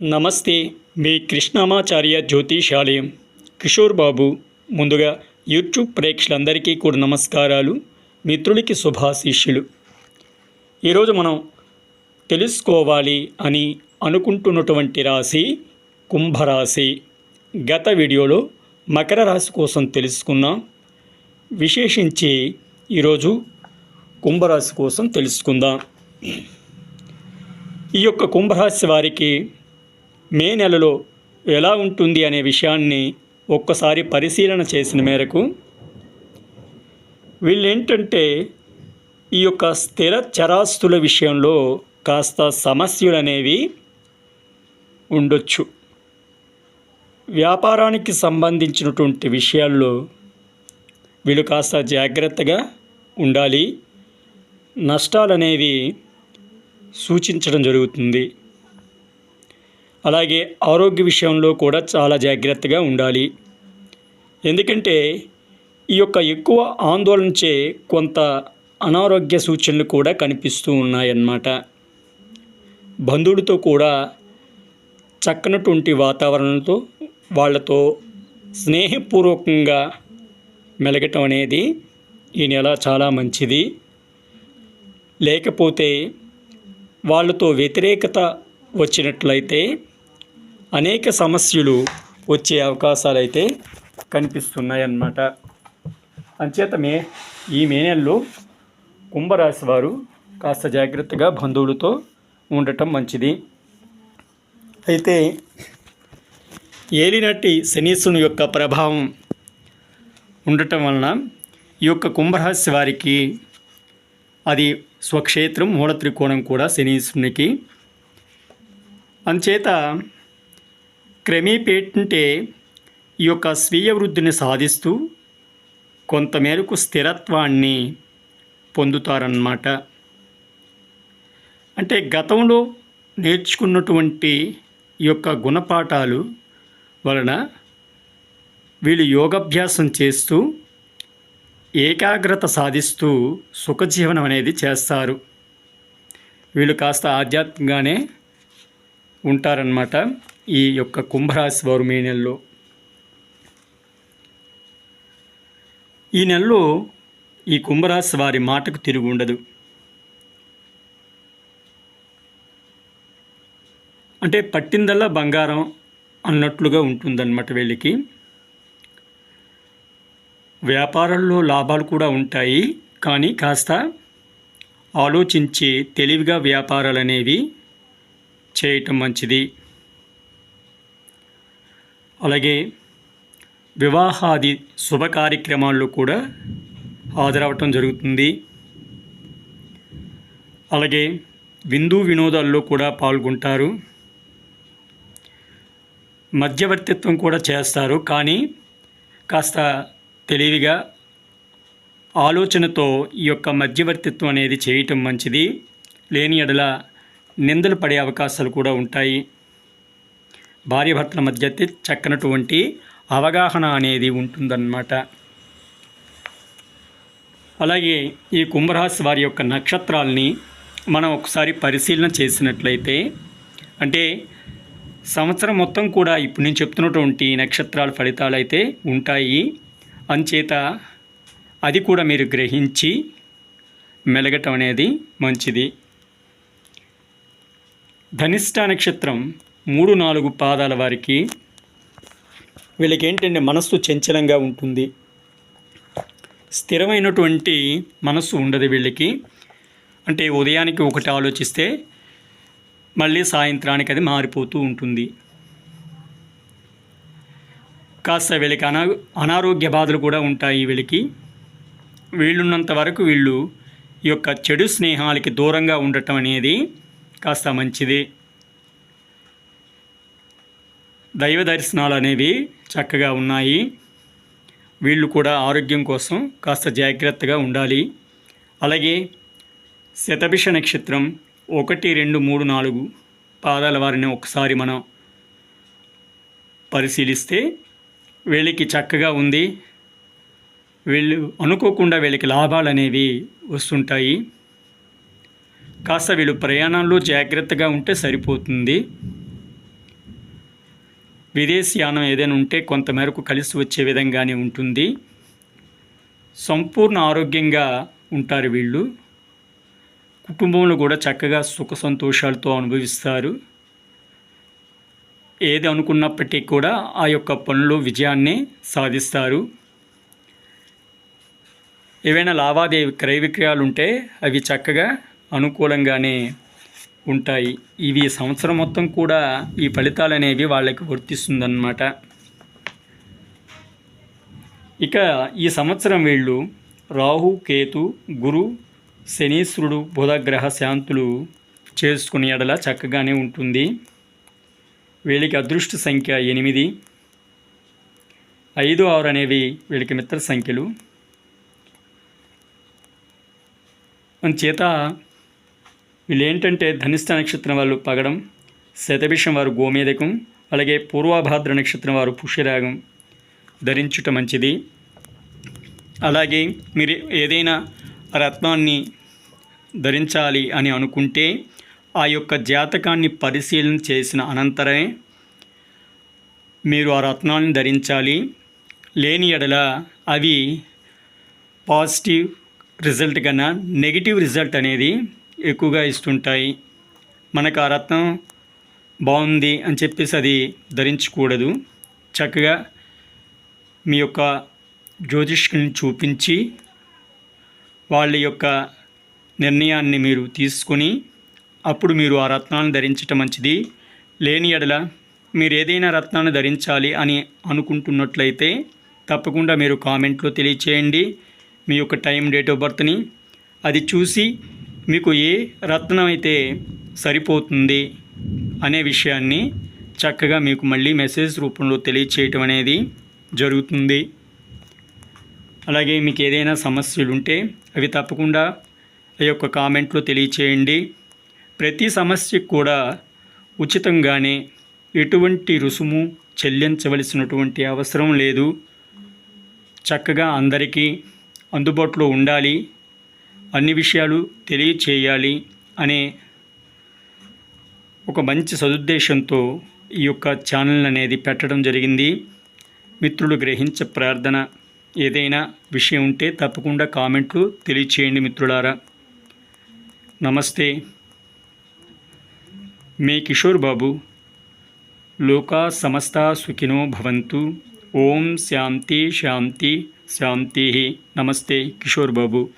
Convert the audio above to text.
నమస్తే మీ కృష్ణమాచార్య జ్యోతిషాలయం. కిషోర్ బాబు ముందుగా యూట్యూబ్ ప్రేక్షకులందరికీ కూడా నమస్కారాలు మిత్రులకి శుభాశీష్యులు ఈరోజు మనం తెలుసుకోవాలి అని అనుకుంటున్నటువంటి రాశి కుంభరాశి. గత వీడియోలో మకర రాశి కోసం తెలుసుకున్నాం విశేషించి ఈరోజు కుంభరాశి కోసం తెలుసుకుందాం. ఈ యొక్క కుంభరాశి వారికి మే నెలలో ఎలా ఉంటుంది అనే విషయాన్ని ఒక్కసారి పరిశీలన చేసిన మేరకు వీళ్ళేంటంటే ఈ యొక్క స్థిర చరాస్తుల విషయంలో కాస్త సమస్యలు అనేవి ఉండొచ్చు. వ్యాపారానికి సంబంధించినటువంటి విషయాల్లో వీళ్ళు కాస్త జాగ్రత్తగా ఉండాలి. నష్టాలు అనేవి సూచించడం జరుగుతుంది. అలాగే ఆరోగ్య విషయంలో కూడా చాలా జాగ్రత్తగా ఉండాలి. ఎందుకంటే ఈ యొక్క ఎక్కువ ఆందోళనచే కొంత అనారోగ్య సూచనలు కూడా కనిపిస్తూ ఉన్నాయన్నమాట. బంధువులతో కూడా చక్కనటువంటి వాతావరణంతో వాళ్ళతో స్నేహపూర్వకంగా మెలగటం అనేది ఈ నెల చాలా మంచిది. లేకపోతే వాళ్ళతో వ్యతిరేకత వచ్చినట్లయితే అనేక సమస్యలు వచ్చే అవకాశాలు అయితే కనిపిస్తున్నాయన్నమాట. అంచేత మే ఈ మే నెలలో కుంభరాశి వారు కాస్త జాగ్రత్తగా బంధువులతో ఉండటం మంచిది. అయితే ఏలినట్టి శనీసుని యొక్క ప్రభావం ఉండటం వలన ఈ యొక్క కుంభరాశి వారికి అది స్వక్షేత్రం మూల త్రికోణం కూడా శనీశ్వరునికి. అంచేత క్రమేపేటంటే ఈ యొక్క స్వీయ వృద్ధిని సాధిస్తూ కొంతమేరకు స్థిరత్వాన్ని పొందుతారన్నమాట. అంటే గతంలో నేర్చుకున్నటువంటి ఈ యొక్క గుణపాఠాలు వలన వీళ్ళు యోగాభ్యాసం చేస్తూ ఏకాగ్రత సాధిస్తూ సుఖజీవనం అనేది చేస్తారు. వీళ్ళు కాస్త ఆధ్యాత్మికంగానే ఉంటారన్నమాట. ఈ యొక్క కుంభరాశి వారు మే నెలలో? ఈ నెలలో ఈ కుంభరాశి వారి మాటకు తిరుగు ఉండదు. అంటే పట్టిందల్లా బంగారం అన్నట్లుగా ఉంటుందన్నమాట వీళ్ళకి. వ్యాపారంలో లాభాలు కూడా ఉంటాయి కానీ కాస్త ఆలోచించి తెలివిగా వ్యాపారాలు అనేవి చేయటం మంచిది. అలాగే వివాహాది శుభ కార్యక్రమాల్లో కూడా హాజరవటం జరుగుతుంది. అలాగే విందు వినోదాల్లో కూడా పాల్గొంటారు. మధ్యవర్తిత్వం కూడా చేస్తారు. కానీ కాస్త తెలివిగా ఆలోచనతో ఈ యొక్క మధ్యవర్తిత్వం అనేది చేయటం మంచిది. లేని ఎడల నిందలు పడే అవకాశాలు కూడా ఉంటాయి. భార్యభర్తల మధ్య అయితే చక్కనటువంటి అవగాహన అనేది ఉంటుందన్నమాట. అలాగే ఈ కుంభరాశి వారి యొక్క నక్షత్రాల్ని మనం ఒకసారి పరిశీలన చేసినట్లయితే అంటే సంవత్సరం మొత్తం కూడా ఇప్పుడు నేను చెప్తున్నటువంటి నక్షత్రాల ఫలితాలు అయితే ఉంటాయి. అంచేత అది కూడా మీరు గ్రహించి మెలగటం అనేది మంచిది. ధనిష్ట నక్షత్రం మూడు నాలుగు పాదాల వారికి వీళ్ళకి ఏంటంటే మనస్సు చంచలంగా ఉంటుంది. స్థిరమైనటువంటి మనస్సు ఉండదు వీళ్ళకి. అంటే ఉదయానికి ఒకటి ఆలోచిస్తే మళ్ళీ సాయంత్రానికి అది మారిపోతూ ఉంటుంది. కాస్త వీళ్ళకి అనా అనారోగ్య బాధలు కూడా ఉంటాయి వీళ్ళకి. వీళ్ళున్నంత వరకు వీళ్ళు ఈ యొక్క చెడు స్నేహాలకి దూరంగా ఉండటం అనేది కాస్త మంచిది. దైవ దర్శనాలు అనేవి చక్కగా ఉన్నాయి. వీళ్ళు కూడా ఆరోగ్యం కోసం కాస్త జాగ్రత్తగా ఉండాలి. అలాగే శతభిష నక్షత్రం ఒకటి రెండు మూడు నాలుగు పాదాల వారిని ఒకసారి మనం పరిశీలిస్తే వీళ్ళకి చక్కగా ఉంది. వీళ్ళు అనుకోకుండా వీళ్ళకి లాభాలు అనేవి వస్తుంటాయి. కాస్త వీళ్ళు ప్రయాణంలో జాగ్రత్తగా ఉంటే సరిపోతుంది. విదేశీయానం ఏదైనా ఉంటే కొంతమేరకు కలిసి వచ్చే విధంగానే ఉంటుంది. సంపూర్ణ ఆరోగ్యంగా ఉంటారు వీళ్ళు. కుటుంబంలో కూడా చక్కగా సుఖ సంతోషాలతో అనుభవిస్తారు. ఏది అనుకున్నప్పటికీ కూడా ఆ యొక్క పనులు విజయాన్ని సాధిస్తారు. ఏవైనా లావాదేవీ క్రయ విక్రయాలు ఉంటే అవి చక్కగా అనుకూలంగానే ఉంటాయి. ఇవి సంవత్సరం మొత్తం కూడా ఈ ఫలితాలు అనేవి వాళ్ళకి వర్తిస్తుందన్నమాట ఇక ఈ సంవత్సరం వీళ్ళు రాహు కేతు గురు శనీశ్వరుడు బుధగ్రహ శాంతులు చేసుకునే ఎడల చక్కగానే ఉంటుంది. వీళ్ళకి అదృష్ట సంఖ్య ఎనిమిది. ఐదు ఆరు అనేవి వీళ్ళకి మిత్ర సంఖ్యలు. చేత వీళ్ళు ఏంటంటే ధనిష్ట నక్షత్రం వాళ్ళు పగడం శతభిషం వారు గోమేదకం అలాగే పూర్వాభాద్ర నక్షత్రం వారు పుష్యరాగం. ధరించుట మంచిది. అలాగే మీరు ఏదైనా రత్నాన్ని ధరించాలి అని అనుకుంటే ఆ యొక్క జాతకాన్ని పరిశీలన చేసిన అనంతరమే మీరు ఆ రత్నాలను ధరించాలి. లేని ఎడల అవి పాజిటివ్ రిజల్ట్ కన్నా నెగిటివ్ రిజల్ట్ అనేది ఎక్కువగా ఇస్తుంటాయి. మనకు ఆ రత్నం బాగుంది అని చెప్పేసి అది ధరించకూడదు. చక్కగా మీ యొక్క జ్యోతిష్కుని చూపించి వాళ్ళ యొక్క నిర్ణయాన్ని మీరు తీసుకొని అప్పుడు మీరు ఆ రత్నాలను ధరించటం మంచిది. లేని ఎడల మీరు ఏదైనా రత్నాన్ని ధరించాలి అని అనుకుంటున్నట్లయితే తప్పకుండా మీరు కామెంట్లో తెలియచేయండి. మీ యొక్క టైం డేట్ ఆఫ్ బర్త్ని అది చూసి మీకు ఏ రత్నం అయితే సరిపోతుంది అనే విషయాన్ని చక్కగా మీకు మళ్ళీ మెసేజ్ రూపంలో తెలియచేయటం అనేది జరుగుతుంది. అలాగే మీకు ఏదైనా సమస్యలు ఉంటే అవి తప్పకుండా ఆ యొక్క కామెంట్లో తెలియచేయండి. ప్రతి సమస్యకు కూడా ఉచితంగానే ఎటువంటి రుసుము చెల్లించవలసినటువంటి అవసరం లేదు. చక్కగా అందరికీ అందుబాటులో ఉండాలి. అన్ని విషయాలు తెలియచేయాలి అనే ఒక మంచి సదుద్దేశంతో ఈ యొక్క ఛానల్ అనేది పెట్టడం జరిగింది. మిత్రులు గ్రహించ ప్రార్థన ఏదైనా విషయం ఉంటే తప్పకుండా కామెంట్లు తెలియచేయండి మిత్రులారా. నమస్తే. మే కిషోర్ బాబు. లోకా సమస్త సుఖినో భవంతు. ఓం శాంతి శాంతి శాంతి. నమస్తే కిషోర్ బాబు.